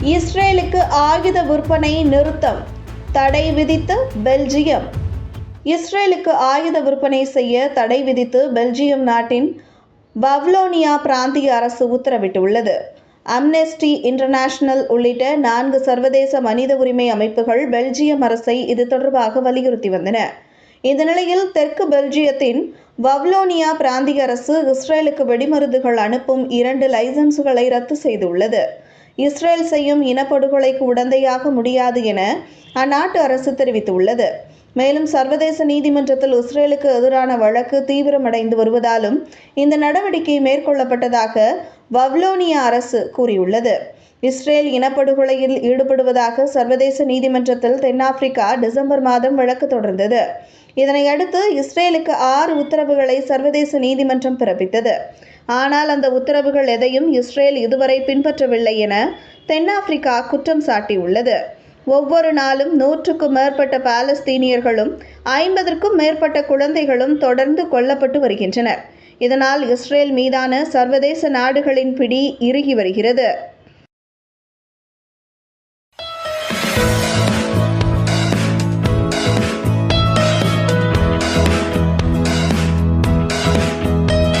இஸ்ரேலுக்கு ஆயுத விற்பனை நிறுத்தம். தடை விதித்து பெல்ஜியம். இஸ்ரேலுக்கு ஆயுத விற்பனை செய்ய தடை விதித்து பெல்ஜியம் நாட்டின் பவ்லோனியா பிராந்திய அரசு உத்தரவிட்டுள்ளது. அம்னெஸ்டி இன்டர்நேஷனல் உள்ளிட்ட நான்கு சர்வதேச மனித உரிமை அமைப்புகள் பெல்ஜியம் அரசை இது தொடர்பாக வலியுறுத்தி வந்தன. இந்த நிலையில் தெற்கு பெல்ஜியத்தின் வவ்லோனியா பிராந்திய அரசு இஸ்ரேலுக்கு வெடிமருந்துகள் அனுப்பும் இரண்டு லைசன்ஸ்களை ரத்து செய்துள்ளது. இஸ்ரேல் செய்யும் இனப்படுகொலைக்கு உடந்தையாக முடியாது என அந்நாட்டு அரசு தெரிவித்துள்ளது. மேலும் சர்வதேச நீதிமன்றத்தில் இஸ்ரேலுக்கு எதிரான வழக்கு தீவிரமடைந்து வருவதாலும் இந்த நடவடிக்கை மேற்கொள்ளப்பட்டதாக வவ்லோனியா அரசு கூறியுள்ளது. இஸ்ரேல் இனப்படுகொலையில் ஈடுபடுவதாக சர்வதேச நீதிமன்றத்தில் தென்னாப்பிரிக்கா டிசம்பர் மாதம் வழக்கு தொடர்ந்தது. இதனையடுத்து இஸ்ரேலுக்கு ஆறு உத்தரவுகளை சர்வதேச நீதிமன்றம் பிறப்பித்தது. ஆனால் அந்த உத்தரவுகள் எதையும் இஸ்ரேல் இதுவரை பின்பற்றவில்லை என தென்னாப்பிரிக்கா குற்றம் சாட்டியுள்ளது. ஒவ்வொரு நாளும் நூற்றுக்கும் மேற்பட்ட பாலஸ்தீனியர்களும் ஐம்பதற்கும் மேற்பட்ட குழந்தைகளும் தொடர்ந்து கொல்லப்பட்டு வருகின்றனர். இதனால் இஸ்ரேல் மீதான சர்வதேச நாடுகளின் பிடி இறுகி வருகிறது.